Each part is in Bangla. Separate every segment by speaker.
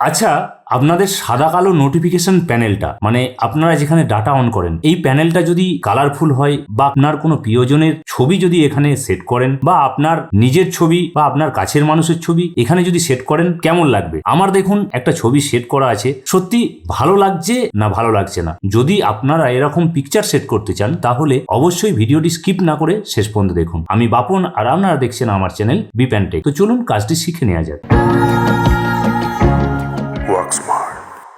Speaker 1: আচ্ছা আপনাদের সাদা কালো নোটিফিকেশন প্যানেলটা মানে আপনারা যেখানে ডাটা অন করেন, এই প্যানেলটা যদি কালারফুল হয় বা আপনার কোনো প্রিয়জনের ছবি যদি এখানে সেট করেন বা আপনার নিজের ছবি বা আপনার কাছের মানুষের ছবি এখানে যদি সেট করেন, কেমন লাগবে? আমার দেখুন, একটা ছবি সেট করা আছে, সত্যি ভালো লাগছে না ভালো লাগছে না? যদি আপনারা এরকম পিকচার সেট করতে চান, তাহলে অবশ্যই ভিডিওটি স্কিপ না করে শেষ পর্যন্ত দেখুন। আমি বাপন আর আপনারা দেখছেন আমার চ্যানেল বিপ্যান্টেক তো চলুন, কাজটি শিখে নেওয়া যাক।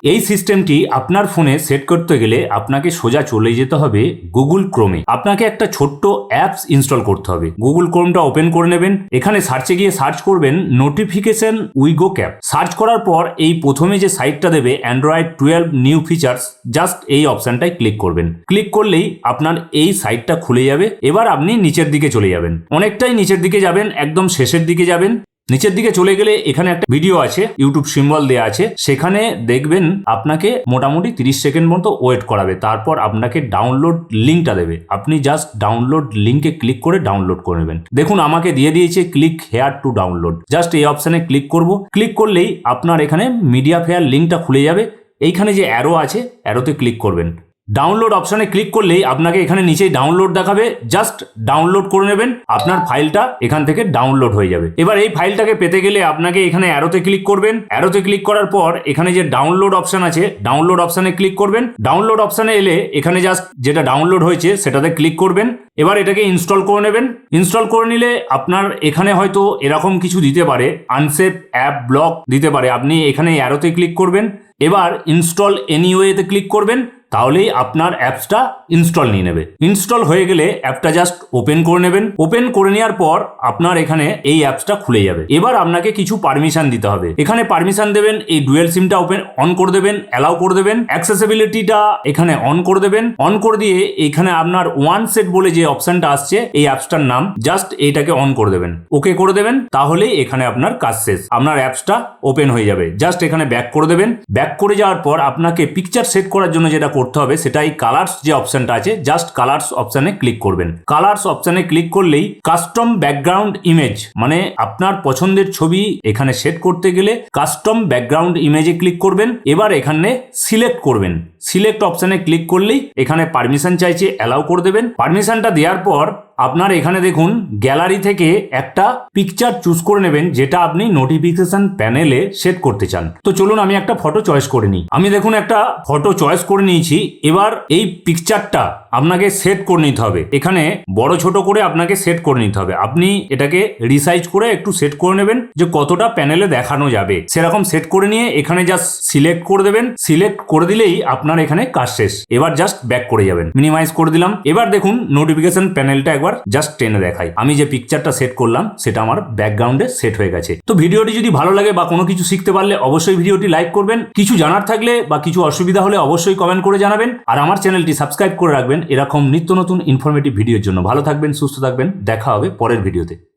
Speaker 1: এই সিস্টেমটি আপনার ফোনে সেট করতে গেলে আপনাকে সোজা চলে যেতে হবে গুগল ক্রোমে। আপনাকে একটা ছোট্ট অ্যাপস ইনস্টল করতে হবে। গুগল ক্রোমটা ওপেন করে নেবেন। এখানে সার্চে গিয়ে সার্চ করবেন নোটিফিকেশন উইগো ক্যাপ। সার্চ করার পর এই প্রথমে যে সাইটটা দেবে Android twelve new features just এই অপশনটাই ক্লিক করবেন। ক্লিক করলেই আপনার এই সাইটটা খুলে যাবে। এবার আপনি নিচের দিকে চলে যাবেন। অনেকটাই নিচের দিকে যাবেন, একদম শেষের দিকে যাবেন। নিচের দিকে চলে গেলে এখানে একটা ভিডিও আছে ইউটিউব সিম্বল দেওয়া আছে। সেখানে দেখবেন আপনাকে মোটামুটি তিরিশ সেকেন্ড মতো ওয়েট করাবে। তারপর আপনাকে ডাউনলোড লিঙ্কটা দেবে। আপনি জাস্ট ডাউনলোড লিঙ্কে ক্লিক করে ডাউনলোড করে নেবেন। দেখুন, আমাকে দিয়ে দিয়েছে click here to download just এই অপশানে ক্লিক করব। ক্লিক করলেই আপনার এখানে মিডিয়া ফেয়ার লিঙ্কটা খুলে যাবে। এইখানে যে অ্যারো আছে অ্যারোতে ক্লিক করবেন। ডাউনলোড অপশনে ক্লিক করলেই আপনাকে এখানে নিচেই ডাউনলোড দেখাবে। জাস্ট ডাউনলোড করে নেবেন। আপনার ফাইলটা এখান থেকে ডাউনলোড হয়ে যাবে। এবার এই ফাইলটাকে পেতে গেলে আপনাকে এখানে অ্যারোতে ক্লিক করবেন। অ্যারোতে ক্লিক করার পর এখানে যে ডাউনলোড অপশন আছে ডাউনলোড অপশনে ক্লিক করবেন। ডাউনলোড অপশনে এলে এখানে জাস্ট যেটা ডাউনলোড হয়েছে, সেটাতে ক্লিক করবেন। এবার এটাকে ইনস্টল করে নেবেন। ইনস্টল করে নিলে আপনার এখানে হয়তো এরকম কিছু দিতে পারে। আনসেফ অ্যাপ ব্লক দিতে পারে। আপনি এখানে অ্যারোতে ক্লিক করবেন। এবার ইনস্টল এনিওয়েতে ক্লিক করবেন। তাহলেই আপনার অ্যাপসটা ইনস্টল নিয়ে নেবে। ইনস্টল হয়ে গেলে অ্যাপটা জাস্ট ওপেন করে নেবেন। ওপেন করে নেওয়ার পর আপনার এখানে এই অ্যাপসটা খুলে যাবে। এবার আপনাকে কিছু পারমিশন দিতে হবে। এখানে পারমিশন দেবেন, এই ডুয়েল সিমটা ওপেন অন করে দেবেন, অ্যালাউ করে দেবেন। অ্যাক্সেসিবিলিটিটা এখানে অন করে দেবেন। অন করে দিয়ে এখানে আপনার ওয়ান সেট বলে যে অপশনটা আসছে, এই অ্যাপসটার নাম জাস্ট এইটাকে অন করে দেবেন। ওকে করে দেবেন, তাহলেই এখানে আপনার কাজ শেষ। আপনার অ্যাপসটা ওপেন হয়ে যাবে। জাস্ট এখানে ব্যাক করে দেবেন। ব্যাক করে যাওয়ার পর আপনাকে পিকচার সেট করার জন্য যেটা করতে হবে সেটা এই কালার্স যে অপশনটা আছে জাস্ট কালার্স অপশনে ক্লিক করবেন। কালার্স অপশনে ক্লিক করলেই কাস্টম ব্যাকগ্রাউন্ড ইমেজ মানে আপনার পছন্দের ছবি এখানে সেট করতে গেলে কাস্টম ব্যাকগ্রাউন্ড ইমেজে ক্লিক করবেন, এবার এখানে সিলেক্ট করবেন। সিলেক্ট অপশানে ক্লিক করলেই এখানে পারমিশন চাইছে অ্যালাউ করে দেবেন। পারমিশনটা দেওয়ার পর আপনার এখানে দেখুন গ্যালারি থেকে একটা পিকচার চুজ করে নেবেন, যেটা আপনি নোটিফিকেশন প্যানেলে সেট করতে চান। তো চলুন আমি একটা ফটো চয়েস করে নিই। আমি দেখুন একটা ফটো চয়েস করে নিয়েছি। এবার এই পিকচারটা আপনাকে সেট করে নিতে হবে। এখানে বড় ছোট করে আপনাকে সেট করে নিতে হবে। আপনি এটাকে রিসাইজ করে একটু সেট করে নেবেন যে কতটা প্যানেলে দেখানো যাবে। সেরকম সেট করে নিয়ে এখানে জাস্ট সিলেক্ট করে দেবেন। সিলেক্ট করে দিলেই আপনার এখানে কাজ শেষ। এবার জাস্ট ব্যাক করে যাবেন। মিনিমাইজ করে দিলাম। এবার দেখুন নোটিফিকেশন প্যানেলটা একবার জাস্ট টেনে দেখাই। আমি যে পিকচারটা সেট করলাম, সেটা আমার ব্যাকগ্রাউন্ডে সেট হয়ে গেছে। তো ভিডিওটি যদি ভালো লাগে বা কোনো কিছু শিখতে পারলে অবশ্যই ভিডিওটি লাইক করবেন। কিছু জানার থাকলে বা কিছু অসুবিধা হলে অবশ্যই কমেন্ট করে জানাবেন। আর আমার চ্যানেলটি সাবস্ক্রাইব করে রাখবেন। এরকম নিত্য নতুন ইনফরমেটিভ ভিডিওর জন্য। ভালো থাকবেন সুস্থ থাকবেন। দেখা হবে পরের ভিডিওতে